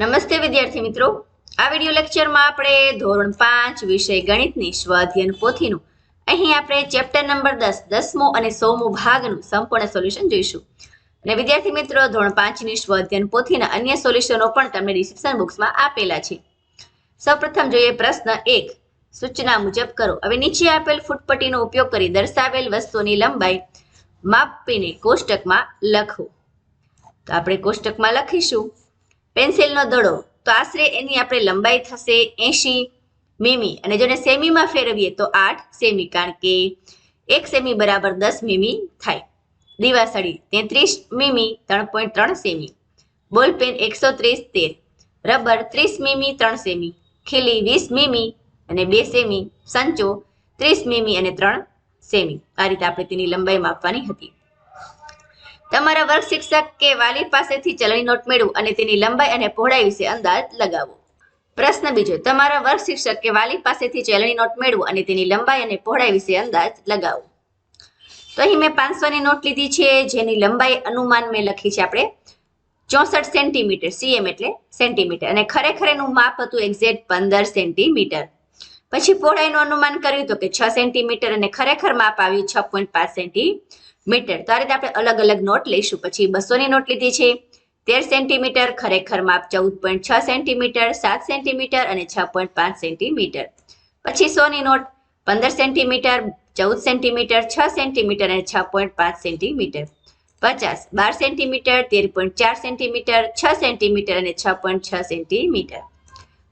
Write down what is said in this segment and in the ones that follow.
નમસ્તે વિદ્યાર્થી મિત્રો. આ વિડિયો લેક્ચરમાં આપણે ધોરણ પાંચ વિષય ગણિતની સ્વાધ્યન પોથીનું. અહીં આપણે ચેપ્ટર નંબર દસ, દસમો અને સોમો ભાગનું સંપૂર્ણ સોલ્યુશન જોઈશું. અને વિદ્યાર્થી મિત્રો, ધોરણ પાંચની સ્વાધ્યન પોથીના અન્ય સોલ્યુશનો પણ તમને ડિસ્ક્રિપ્શન બોક્સમાં આપેલા છે. સૌપ્રથમ જોઈએ પ્રશ્ન એક. સૂચના મુજબ કરો. હવે નીચે આપેલ ફૂટપટ્ટીનો ઉપયોગ કરી દર્શાવેલ વસ્તુની લંબાઈ માપીને કોષ્ટકમાં લખો. તો આપણે કોષ્ટકમાં લખીશું. પેન્સિલનો દડો. તો આશરે એની આપણે લંબાઈ થશે એંશી મીમી. અને જોને સેમીમાં ફેરવીએ તો આઠ સેમી, કારણ કે એક સેમી બરાબર દસ મીમી થાય. દીવાસળી તેત્રીસ મીમી, ત્રણ પોઈન્ટ ત્રણ સેમી. બોલપેન એકસો ત્રીસ તેર. રબર ત્રીસ મીમી, ત્રણ સેમી. ખીલી વીસ મીમી અને બે સેમી. સંચો ત્રીસ મીમી અને ત્રણ સેમી. આ રીતે આપણે તેની લંબાઈ માપવાની હતી. તમારા વર્ગ શિક્ષક કે વાલી પાસેથી ચલણી નોટ મેળવો અને તેની લંબાઈ અને પહોળાઈ વિશે અંદાજ લગાવો. પ્રશ્ન બીજો, તમારા વર્ગ શિક્ષક કે વાલી પાસેથી ચલણી નોટ મેળવો અને તેની લંબાઈ અને પહોળાઈ વિશે અંદાજ લગાવો. તો અહીં મેં પાંચસોની નોટ લીધી છે, જેની લંબાઈ અનુમાન મેં લખી છે આપણે ચોસઠ સેન્ટીમીટર, સીએમ એટલે સેન્ટીમીટર. અને ખરેખર એનું માપ હતું એક્ઝેક્ટ પંદર સેન્ટીમીટર. પછી પહોળાઈનું અનુમાન કર્યું તો કે છ સેન્ટીમીટર અને ખરેખર માપ આવ્યું છ પોઈન્ટ પાંચ સેન્ટીમીટર. તો આ રીતે આપણે અલગ અલગ નોટ લઈશું. પછી બસોની નોટ લીધી છે. તેર સેન્ટીમીટર, ખરેખર માપ ચૌદ પોઈન્ટ છ સેન્ટીમીટર, સાત સેન્ટીમીટર અને છ પોઈન્ટ પાંચ સેન્ટીમીટર. પછી સોની નોટ, પંદર સેન્ટીમીટર, ચૌદ સેન્ટીમીટર, છ સેન્ટીમીટર અને છ પોઈન્ટ પાંચ સેન્ટીમીટર. પચાસ, બાર સેન્ટીમીટર, તેર પોઈન્ટ ચાર સેન્ટીમીટર, છ સેન્ટીમીટર અને છ પોઈન્ટ છ સેન્ટીમીટર.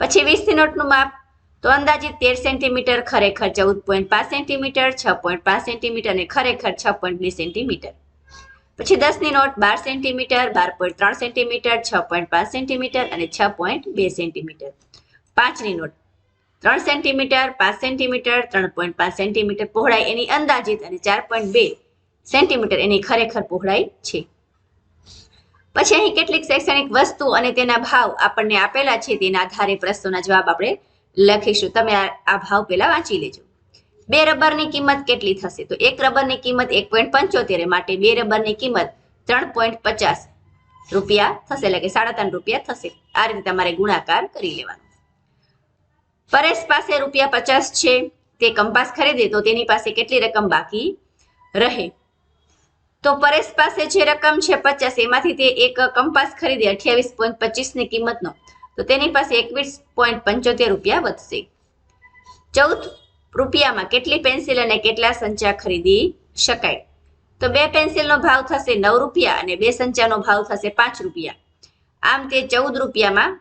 પછી વીસની નોટનું માપ તો અંદાજિત તેર સેન્ટીમીટર ખરેખર ચૌદ પોઈન્ટ પાંચ સેન્ટીમીટર, છ પોઈન્ટ પાંચ સેન્ટીમીટર અને ખરેખર છ પોઈન્ટ બે સેન્ટીમીટર. પછી દસની નોટ બાર સેન્ટીમીટર, બાર પોઈન્ટ ત્રણ સેન્ટીમીટર, છ પોઈન્ટ પાંચ સેન્ટીમીટર અને છ પોઈન્ટ બે સેન્ટીમીટર. પાંચની નોટ ત્રણ સેન્ટીમીટર, પાંચ સેન્ટીમીટર, ત્રણ પોઈન્ટ પાંચ સેન્ટીમીટર પહોળાઈ એની અંદાજિત અને ચાર પોઈન્ટ બે સેન્ટીમીટર એની ખરેખર પહોળાઈ છે. પછી અહીં કેટલીક શૈક્ષણિક વસ્તુ અને તેના ભાવ આપણને આપેલા છે તેના આધારે પ્રશ્નોના જવાબ આપણે લખીશું. તમે આ ભાવ પહેલા વાંચી લેજો. બે રબરની કિંમત કેટલી થશે? તો એક રબરની કિંમત એક પોઈન્ટ પંચોતેર માટે બે રબરની કિંમત ત્રણ પોઈન્ટ પચાસ રૂપિયા થશે. એટલે કે સાડા ત્રણ રૂપિયા થશે. આ રીતે તમારે ગુણાકાર કરી લેવાનો. પરેશ પાસે રૂપિયા પચાસ છે. તે કંપાસ ખરીદે તો તેની પાસે કેટલી રકમ બાકી રહે? તો પરેશ પાસે જે રકમ છે પચાસ, એમાંથી તે એક કંપાસ ખરીદે અઠ્યાવીસ પોઈન્ટ પચીસની કિંમતનો. તો તેની પાસે એકવીસ પોઈન્ટ પંચોતેર રૂપિયા વધશે. ચૌદ રૂપિયામાં કેટલી પેન્સિલ અને કેટલા સંચા ખરીદી શકાય? તો બે પેન્સિલનો ભાવ થશે નવ રૂપિયા અને બે સંચાનો ભાવ થશે પાંચ રૂપિયા. આમ તે ચૌદ રૂપિયામાં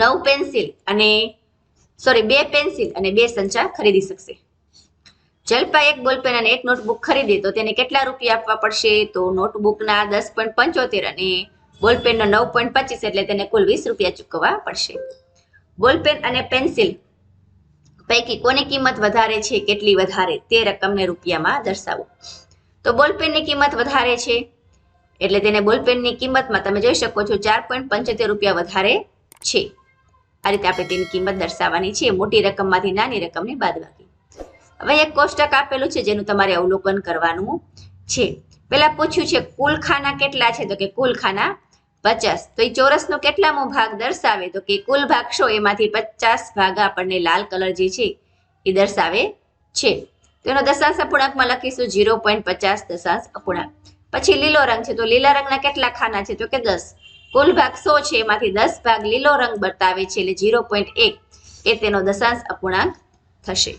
નવ પેન્સિલ અને સોરી બે પેન્સિલ અને બે સંચા ખરીદી શકશે. જલ્પા એક બોલપેન અને એક નોટબુક ખરીદે તો તેને કેટલા રૂપિયા આપવા પડશે? તો નોટબુકના દસ પોઈન્ટ પંચોતેર અને બોલપેનનો નવ પોઈન્ટ પચીસ એટલે તેને કુલ વીસ રૂપિયા ચૂકવવા પડશે. બોલપેન અને પેન્સિલ પૈકી કોની કિંમત વધારે છે, કેટલી વધારે, તે રકમને રૂપિયામાં દર્શાવો. તો બોલપેનની કિંમત વધારે છે, એટલે તેને બોલપેનની કિંમતમાં તમે જોઈ શકો છો ચાર પોઈન્ટ પંચોતેર રૂપિયા વધારે છે. આ રીતે આપણે તેની કિંમત દર્શાવવાની છે, મોટી રકમમાંથી નાની રકમની બાદબાકી. હવે એક કોષ્ટક આપેલું છે, જેનું તમારે અવલોકન કરવાનું છે. પેલા પૂછ્યું છે, કુલ ખાના કેટલા છે? તો કે કુલ ખાના પચાસ. તો એ ચોરસનો કેટલામો ભાગ દર્શાવે? તો કે કુલ ભાગ શો? એમાંથી પચાસ ભાગ આપણને લાલ કલર જે છે, એ દર્શાવે છે. તેનો દશાંશ અપૂર્ણાંકમાં લખીશું ઝીરો પોઈન્ટ પચાસ દશાંશ અપૂર્ણાંક. પછી લીલો રંગ છે, તો લીલા રંગના કેટલા ખાના છે? તો કે દસ. કુલ ભાગ સો છે? એમાંથી દસ ભાગ લીલો રંગ બતાવે છે, એટલે ઝીરો પોઈન્ટ એક. એ તેનો દશાંશ અપૂર્ણાંક થશે.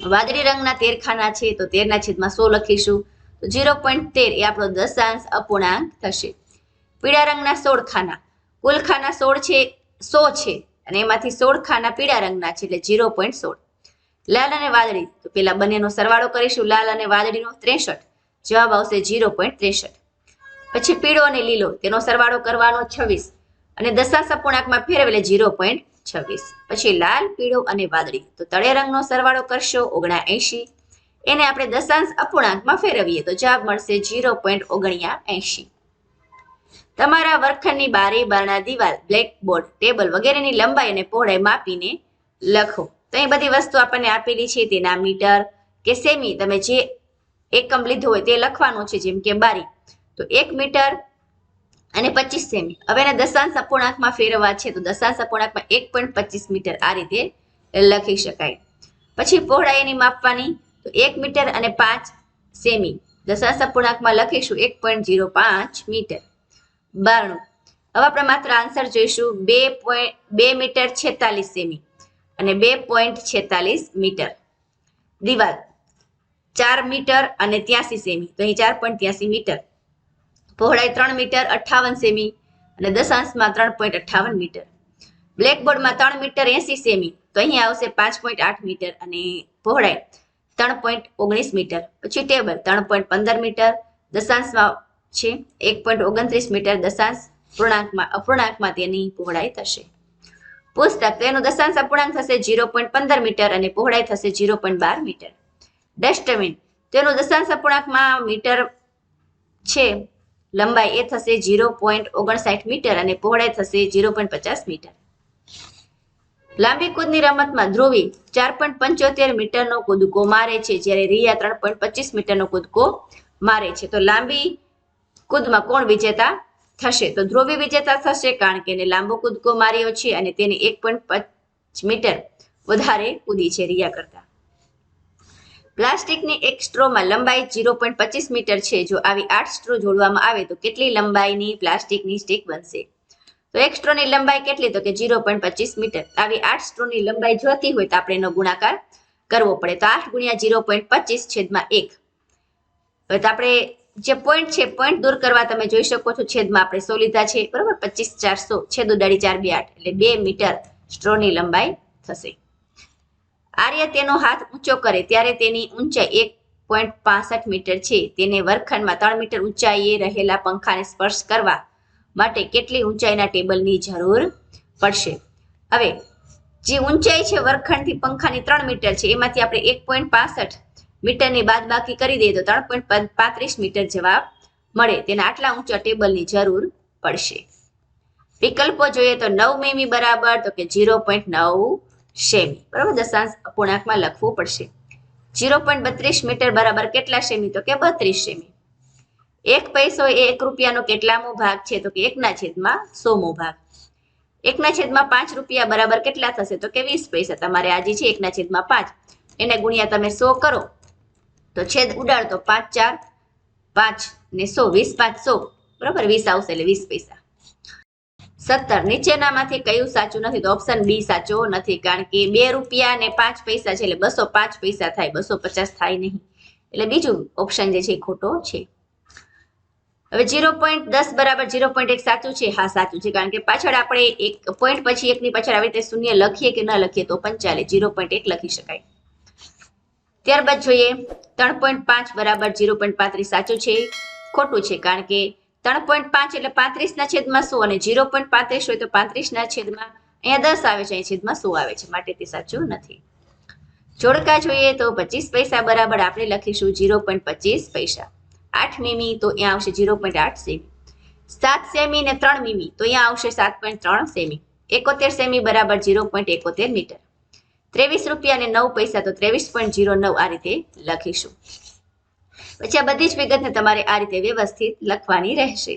વાદળી રંગના તેર ખાના છે, તો તેરના છેદમાં સો લખીશું. તો ઝીરો પોઈન્ટ તેર, એ આપણો દશાંશ અપૂર્ણાંક થશે. પીળા રંગના સોળ ખાના. કુલ ખાના સોળ છે, સો છે. અને એમાંથી સોળ ખાના પીળા રંગના છે, એટલે ઝીરો પોઈન્ટ સોળ. લાલ અને વાદળી. તો પેલા બંનેનો સરવાળો કરીશું. લાલ અને વાદળીનો ત્રેસઠ. જવાબ આવશે ઝીરો પોઈન્ટ ત્રેસઠ. પછી પીળો અને લીલો. તેનો સરવાળો કરવાનો છવ્વીસ. અને દશાંશ સપૂર્ણાંકમાં ફેરવેલે ઝીરો પોઈન્ટ છવ્વીસ. પછી લાલ, પીળો અને વાદળી. તો તળે રંગનો સરવાળો કરશો ઓગણા એંશી એને આપણે દશાંશ અપૂર્ણાંકમાં ફેરવીએ. તો જવાબ મળશે ઝીરો પોઈન્ટ ઓગણ્યા એંશી તમારા વર્ગખંડની બારી, બારણા દિવાલ બ્લેકબોર્ડ ટેબલ વગેરેની લંબાઈ અને પહોળાઈ માપીને લખો. તો એ બધી વસ્તુ આપણને આપેલી છે, તેના મીટર કે સેમી. તમે જે એકમ લીધો હોય તે લખવાનું છે, જેમ કે બારી. તો એક મીટર અને પચીસ સેમી. હવે એને દશાંશ અપૂર્ણાંકમાં ફેરવવા છે, તો દશાંશ અપૂર્ણાંકમાં એક પોઈન્ટ પચીસ મીટર આ રીતે લખી શકાય. પછી પહોળાઈ એની માપવાની, તો એક મીટર અને પાંચ સેમી. દશાંશ અપૂર્ણાંકમાં લખીશું એક પોઈન્ટ જીરો પાંચ મીટર. બારણું હવે આપણે માત્ર આન્સર જોઈશું. બે પોઈન્ટ બે મીટર છેતાલીસ સેમી અને બે પોઈન્ટ છેતાલીસ મીટર. દિવાલ ચાર મીટર અને ત્યાસી સેમી. તો અહીં ચાર પોઈન્ટ ત્યાસી મીટર. પહોળાઈ ત્રણ મીટર, અઠ્ઠાવન સેમી અને દશાંશમાં ત્રણ પોઈન્ટ અઠ્ઠાવન મીટર. બ્લેકબોર્ડમાં ત્રણ મીટર એસી સેમી. તો અહીં આવશે પાંચ પોઈન્ટ આઠ મીટર અને પહોળાઈ ત્રણ પોઈન્ટ ઓગણીસ મીટર. પછી ટેબલ ત્રણ પોઈન્ટ પંદર મીટર. દશાંશમાં છે. એક પોઈન્ટ ઓગણત્રીસ મીટર દશાંશ પૂર્ણાંકમાં, અપૂર્ણાંકમાં તેની પહોળાઈ થશે. પુસ્તક તેનો દશાંશ અપૂર્ણાંક થશે જીરો પોઈન્ટ પંદર મીટર અને પહોળાઈ થશે જીરો પોઈન્ટ બાર મીટર. ડસ્ટબિન તેનો દશાંશ અપૂર્ણાંકમાં મીટર છે. લંબાઈ એ થશે જીરો પોઈન્ટ ઓગણસાઠ મીટર અને પહોળાઈ થશે જીરો પોઈન્ટ પચાસ મીટર. લાંબી કૂદની રમતમાં ધ્રુવી ચાર પોઈન્ટ પંચોતેર મીટરનો કૂદકો મારે છે. જ્યારે રિયા ત્રણ પોઈન્ટ પચીસ મીટરનો કૂદકો મારે છે. તો લાંબી કૂદમાં કોણ વિજેતા થશે? તો ધ્રુવી વિજેતા થશે કારણ કે એને લાંબો કૂદકો માર્યો છે અને તેને એક પોઈન્ટ મીટર વધારે કૂદી છે રિયા કરતા. પ્લાસ્ટિકની એક સ્ટ્રોમાં લંબાઈ જીરો પોઈન્ટ પચીસ મીટર છે. જો આવી આઠ સ્ટ્રો જોડવામાં આવે તો કેટલી લંબાઈની પ્લાસ્ટિકની સ્ટીક બનશે? તો એક સ્ટ્રોની લંબાઈ કેટલી? તો કે જીરો પોઈન્ટ પચીસ મીટર. આવી આઠ સ્ટ્રોની લંબાઈ જોતી હોય તો આપણે એનો ગુણાકાર કરવો પડે. તો આઠ ગુણ્યા જીરો પોઈન્ટ પચીસ છેદમાં એક. હવે તો આપણે જે પોઈન્ટ છે પોઈન્ટ દૂર કરવા તમે જોઈ શકો છો. છેદમાં આપણે સો લીધા છે. બરોબર? પચીસ, ચારસો. છેદ ઉડાડી ચાર બે આઠ. એટલે બે મીટર સ્ટ્રોની લંબાઈ થશે. આર્ય તેનો હાથ ઊંચો કરે ત્યારે તેની ઊંચાઈ એક પોઈન્ટ પાસઠ મીટર છે. તેને વર્ગખંડમાં ત્રણ મીટર ઊંચાઈએ રહેલા પંખાને સ્પર્શ કરવા માટે કેટલી ઊંચાઈના ટેબલની જરૂર પડશે? હવે, જે ઊંચાઈ છે વર્ગખંડથી પંખાની ત્રણ મીટર છે, એમાંથી આપણે એક પોઈન્ટ પાસઠ મીટરની બાદ બાકી કરી દઈએ તો ત્રણ પોઈન્ટ પાંત્રીસ મીટર જવાબ મળે. તેને આટલા ઊંચા ટેબલની જરૂર પડશે. વિકલ્પો જોઈએ તો નવ મીમી બરાબર, તો કે ઝીરો પોઈન્ટ નવ સેમી. બરાબર? દશાંશ અપૂર્ણાંકમાં લખવું પડશે. ઝીરો પોઈન્ટ બત્રીસ મીટર બરાબર કેટલા સેમી? તો કે બત્રીસ સેમી. એક પૈસો એ એક રૂપિયાનો કેટલામો ભાગ છે? તો કે એકના છેદમાં સોમો ભાગ. એકના છેદમાં પાંચ રૂપિયા બરાબર કેટલા થશે? તો કે વીસ પૈસા. તમારે આજે છે, એકના છેદમાં પાંચ. એને ગુણ્યા તમે સો કરો. તો છેદ ઉડાડતો પાંચ ચાર, પાંચ ને સો, વીસ, પાંચ સો. બરાબર? વીસ આવશે એટલે વીસ પૈસા. સત્તર. નીચેનામાંથી કયું સાચું નથી તો ઓપ્શન બી સાચો નથી, કારણ કે બે રૂપિયા ને પાંચ પૈસા છે એટલે બસો પાંચ પૈસા થાય, બસો પચાસ થાય નહીં. એટલે બીજું ઓપ્શન જે છે એ ખોટો છે. હવે ઝીરો પોઈન્ટ દસ બરાબર ઝીરો પોઈન્ટ એક સાચું છે? હા, સાચું છે, કારણ કે પાછળ આપણે એક પોઈન્ટ પછી એકની પાછળ આવી રીતે શૂન્ય લખીએ કે ન લખીએ તો પણ ચાલે. ઝીરો પોઈન્ટ એક લખી શકાય. ત્યારબાદ જોઈએ, ત્રણ પોઈન્ટ પાંચ બરાબર ઝીરો પોઈન્ટ પાંત્રીસ સાચું છે, ખોટું છે, કારણ કે ત્રણ પોઈન્ટ પાંચ એટલે પાંત્રીસ ના છેદમાં સો અને ઝીરો પોઈન્ટ પાંત્રીસ હોય તો પાંત્રીસ ના છેદમાં અહીંયા દસ આવે છે, અહીં છેદમાં સો આવે છે, માટે તે સાચું નથી. જોડકા જોઈએ તો પચીસ પૈસા બરાબર આપણે લખીશું ઝીરો પોઈન્ટ પચીસ પૈસા. આઠ મીમી તો અહીંયા આવશે ઝીરો પોઈન્ટ આઠ સેમી. સાત સેમી ને ત્રણ મીમી તો અહીંયા આવશે સાત પોઈન્ટ ત્રણ સેમી. એકોતેર સેમી બરાબર ઝીરો પોઈન્ટ એકોતેર મીટર. ત્રેવીસ રૂપિયા અને નવ પૈસા, તો ત્રેવીસ પોઈન્ટ ઝીરો નવ આ રીતે લખીશું. પછી આ બધી જ વિગતને તમારે આ રીતે વ્યવસ્થિત લખવાની રહેશે.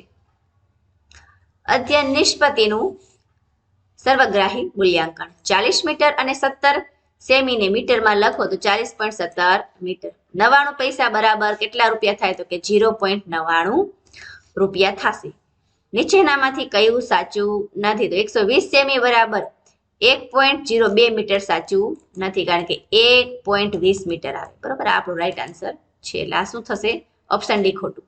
અધ્યયન નિષ્પત્તિનું સર્વગ્રાહી મૂલ્યાંકન. ચાલીસ મીટર અને સત્તર સેમીને મીટરમાં લખો તો ચાલીસ પોઈન્ટ સત્તર મીટર. નવાણું પૈસા બરાબર કેટલા રૂપિયા થાય તો કે ઝીરો પોઈન્ટ નવાણું રૂપિયા થશે. નીચેનામાંથી કયું સાચું નથી તો એકસો વીસ સેમી બરાબર એક પોઈન્ટ જીરો બે મીટર સાચું નથી, કારણ કે એક પોઈન્ટ વીસ મીટર આવે. બરોબર? આપણો રાઈટ આન્સર છે. એટલે આ શું થશે? ઓપ્શન ડી ખોટું.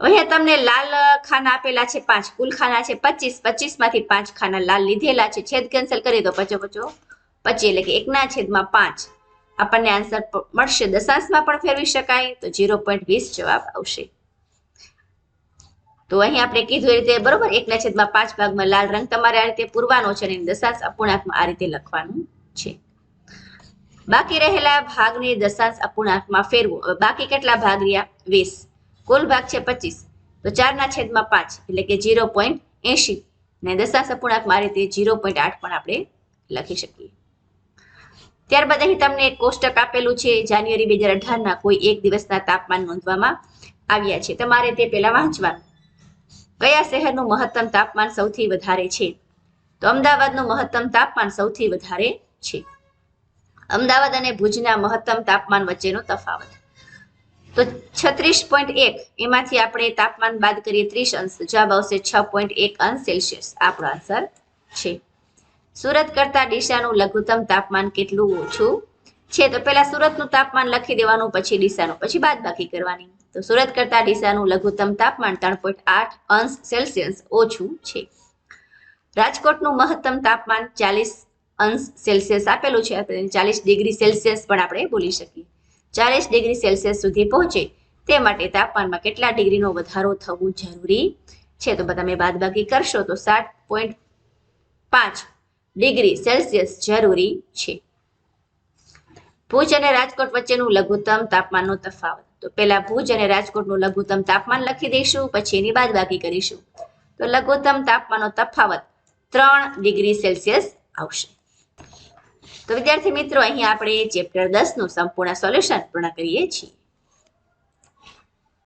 અહીંયા તમને લાલ ખાના આપેલા છે પાંચ, કુલ ખાના છે પચીસ. પચીસમાંથી પાંચ ખાના લાલ લીધેલા છે. છેદ કેન્સલ કરીએ તો પચો પચો પચી, એટલે કે એકના છેદમાં પાંચ. આપણને આન્સર મળશે. દશાંશમાં પણ ફેરવી શકાય, તો ઝીરો પોઈન્ટ વીસ જવાબ આવશે. તો અહીં આપણે કીધું એ રીતે, બરોબર? એકના છેદમાં પાંચ ભાગમાં લાલ રંગ તમારે આ રીતે પૂરવાનો છે અને દશાંશ અપૂર્ણાંકમાં આ રીતે લખવાનું છે. બાકી રહેલા ભાગને દશાંશ અપૂર્ણાંકમાં ફેરવો. બાકી કેટલા ભાગ રહ્યા? વીસ. કુલ ભાગ છે પચીસ. તો ચારના છેદમાં પાંચ, એટલે કે ઝીરો પોઈન્ટ એંશી. અને દશાંશ અપૂર્ણાંકમાં આ રીતે ઝીરો પોઈન્ટ આઠ પણ આપણે લખી શકીએ. ત્યારબાદ અહીં તમને એક કોષ્ટક આપેલું છે, જાન્યુઆરી બે હજાર અઢારના કોઈ એક દિવસના તાપમાન નોંધવામાં આવ્યા છે. તમારે તે પહેલા વાંચવાનું. કયા શહેરનું મહત્તમ તાપમાન સૌથી વધારે છે? તો અમદાવાદનું મહત્તમ તાપમાન સૌથી વધારે છે. અમદાવાદ અને ભુજના મહત્તમ તાપમાન વચ્ચેનો તફાવત. તો છત્રીસ પોઈન્ટ એક, એમાંથી આપણે તાપમાન બાદ કરીએ ત્રીસ અંશ, જવાબ આવશે છ પોઈન્ટ એક અંશ સેલ્સિયસ. આપણો આન્સર છે. સુરત કરતા ડીસાનું લઘુત્તમ તાપમાન કેટલું ઓછું છે? તો પહેલા સુરતનું તાપમાન લખી દેવાનું, પછી ડીસાનું, પછી બાદ બાકી કરવાની. તો સુરત કરતા ડીસાનું લઘુત્તમ તાપમાન ત્રણ પોઈન્ટ આઠ અંશ સેલ્સિયસ ઓછું છે. રાજકોટનું મહત્તમ તાપમાન ચાલીસ અંશ સેલ્સિયસ આપેલું છે ચાલીસ ડિગ્રી સેલ્સિયસ પણ આપણે બોલી શકીએ. ચાલીસ ડિગ્રી સેલ્સિયસ સુધી પહોંચે તે માટે તાપમાનમાં કેટલા ડિગ્રીનો વધારો થવો જરૂરી છે? તો તમે બાદબાકી કરશો તો સાત પોઈન્ટ પાંચ ડિગ્રી સેલ્સિયસ જરૂરી છે. ભુજ અને રાજકોટ વચ્ચેનું લઘુત્તમ તાપમાનનો તફાવત. તો પહેલા ભુજ અને રાજકોટનું લઘુત્તમ તાપમાન લખી દઈશું, પછી એની બાદબાકી કરીશું. તો લઘુત્તમ તાપમાનનો તફાવત ત્રણ ડિગ્રી સેલ્સિયસ આવશે. તો વિદ્યાર્થી મિત્રો અહીં આપણે ચેપ્ટર દસનું સંપૂર્ણ સોલ્યુશન પૂર્ણ કરીએ છીએ.